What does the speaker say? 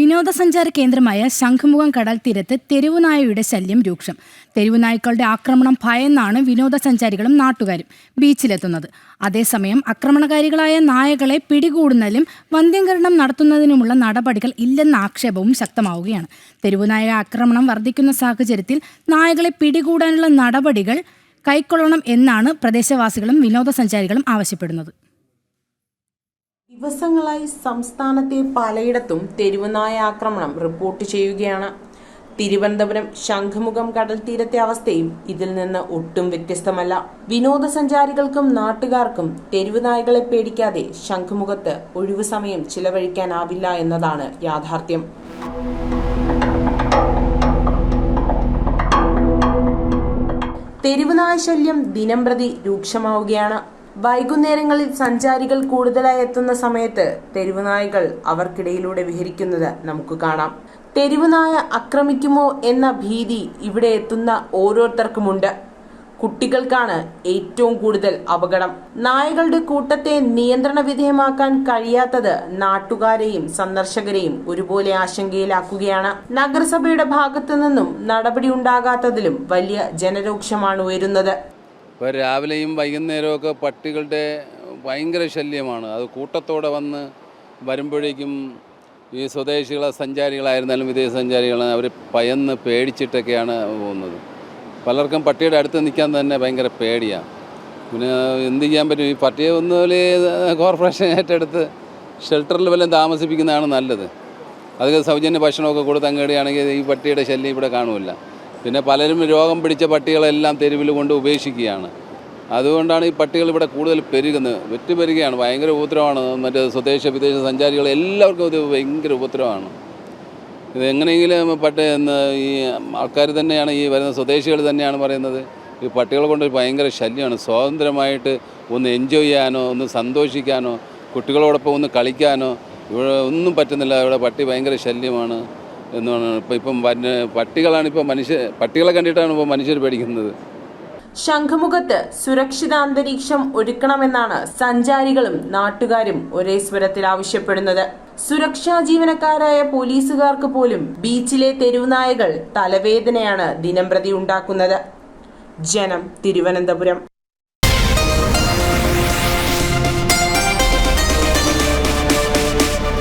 വിനോദസഞ്ചാര കേന്ദ്രമായ ശംഖുമുഖം കടൽ തീരത്ത് തെരുവുനായയുടെ ശല്യം രൂക്ഷം. തെരുവുനായ്ക്കളുടെ ആക്രമണം ഭയന്നാണ് വിനോദസഞ്ചാരികളും നാട്ടുകാരും ബീച്ചിലെത്തുന്നത്. അതേസമയം ആക്രമണകാരികളായ നായകളെ പിടികൂടുന്നതിലും വന്ധ്യംകരണം നടത്തുന്നതിനുമുള്ള നടപടികൾ ഇല്ലെന്ന ആക്ഷേപവും ശക്തമാവുകയാണ്. തെരുവുനായ ആക്രമണം വർദ്ധിക്കുന്ന സാഹചര്യത്തിൽ നായകളെ പിടികൂടാനുള്ള നടപടികൾ കൈക്കൊള്ളണം എന്നാണ് പ്രദേശവാസികളും വിനോദസഞ്ചാരികളും ആവശ്യപ്പെടുന്നത്. ദിവസങ്ങളായി സംസ്ഥാനത്തെ പലയിടത്തും തെരുവുനായ ആക്രമണം റിപ്പോർട്ട് ചെയ്യുകയാണ്. തിരുവനന്തപുരം ശംഖുമുഖം കടൽ തീരത്തെ അവസ്ഥയും ഇതിൽ നിന്ന് ഒട്ടും വ്യത്യസ്തമല്ല. വിനോദസഞ്ചാരികൾക്കും നാട്ടുകാർക്കും തെരുവുനായകളെ പേടിക്കാതെ ശംഖുമുഖത്ത് ഒഴിവു സമയം ചിലവഴിക്കാനാവില്ല എന്നതാണ് യാഥാർത്ഥ്യം. തെരുവുനായ ശല്യം ദിനംപ്രതി രൂക്ഷമാവുകയാണ്. വൈകുന്നേരങ്ങളിൽ സഞ്ചാരികൾ കൂടുതലായി എത്തുന്ന സമയത്ത് തെരുവുനായകൾ അവർക്കിടയിലൂടെ വിഹരിക്കുന്നത് നമുക്ക് കാണാം. തെരുവുനായ ആക്രമിക്കുമോ എന്ന ഭീതി ഇവിടെ എത്തുന്ന ഓരോരുത്തർക്കുമുണ്ട്. കുട്ടികൾക്കാണ് ഏറ്റവും കൂടുതൽ അപകടം. നായകളുടെ കൂട്ടത്തെ നിയന്ത്രണ വിധേയമാക്കാൻ കഴിയാത്തത് നാട്ടുകാരെയും സന്ദർശകരെയും ഒരുപോലെ ആശങ്കയിലാക്കുകയാണ്. നഗരസഭയുടെ ഭാഗത്തു നിന്നും നടപടി ഉണ്ടാകാത്തതിലും വലിയ ജനരോക്ഷമാണ് ഉയരുന്നത്. ഇപ്പോൾ രാവിലെയും വൈകുന്നേരമൊക്കെ പട്ടികളുടെ ഭയങ്കര ശല്യമാണ്. അത് കൂട്ടത്തോടെ വന്ന് വരുമ്പോഴേക്കും ഈ സ്വദേശികളെ സഞ്ചാരികളായിരുന്നാലും വിദേശ സഞ്ചാരികളാണ് അവർ പയന്ന് പേടിച്ചിട്ടൊക്കെയാണ് പോകുന്നത്. പലർക്കും പട്ടിയുടെ അടുത്ത് നിൽക്കാൻ തന്നെ ഭയങ്കര പേടിയാണ് പിന്നെ എന്ത് ചെയ്യാൻ പറ്റും? ഈ പട്ടിയെ ഒന്നുപോലെ കോർപ്പറേഷൻ ഏറ്റെടുത്ത് ഷെൽട്ടറിൽ വല്ലതും താമസിപ്പിക്കുന്നതാണ് നല്ലത്. അത് സൗജന്യ ഭക്ഷണമൊക്കെ കൊടുത്ത് അങ്ങനെയാണെങ്കിൽ ഈ പട്ടിയുടെ ശല്യം ഇവിടെ കാണുമില്ല. പിന്നെ പലരും രോഗം പിടിച്ച പട്ടികളെല്ലാം തെരുവിൽ കൊണ്ട് ഉപേക്ഷിക്കുകയാണ്. അതുകൊണ്ടാണ് ഈ പട്ടികൾ ഇവിടെ കൂടുതൽ പെരുകുന്നത്. വെറ്റ് പെരുകയാണ് ഭയങ്കര ഉപദ്രവമാണ്. മറ്റേ സ്വദേശ വിദേശ സഞ്ചാരികൾ എല്ലാവർക്കും ഇത് ഭയങ്കര ഉപദ്രവമാണ്. ഇത് എങ്ങനെയെങ്കിലും പട്ടി ഈ ആൾക്കാർ തന്നെയാണ് ഈ വരുന്ന സ്വദേശികൾ തന്നെയാണ് പറയുന്നത്. ഈ പട്ടികളെ കൊണ്ട് ഭയങ്കര ശല്യമാണ്. സ്വതന്ത്രമായിട്ട് ഒന്ന് എൻജോയ് ചെയ്യാനോ ഒന്ന് സന്തോഷിക്കാനോ കുട്ടികളോടൊപ്പം ഒന്ന് കളിക്കാനോ ഇവിടെ ഒന്നും പറ്റുന്നില്ല. ഇവിടെ പട്ടി ഭയങ്കര ശല്യമാണ്. എന്നാണ് ഇപ്പം ഇപ്പം പട്ടികളാണ് ഇപ്പോൾ മനുഷ്യ പട്ടികളെ കണ്ടിട്ടാണ് ഇപ്പോൾ മനുഷ്യർ പേടിക്കുന്നത്. ശംഖുമുഖത്ത് സുരക്ഷിത അന്തരീക്ഷം ഒരുക്കണമെന്നാണ് സഞ്ചാരികളും നാട്ടുകാരും ഒരേ സ്വരത്തിൽ ആവശ്യപ്പെടുന്നത്. സുരക്ഷാ ജീവനക്കാരായ പോലീസുകാർക്ക് പോലും ബീച്ചിലെ തെരുവുനായകൾ തലവേദനയാണ് ദിനംപ്രതി ഉണ്ടാക്കുന്നത്. ജനം തിരുവനന്തപുരം.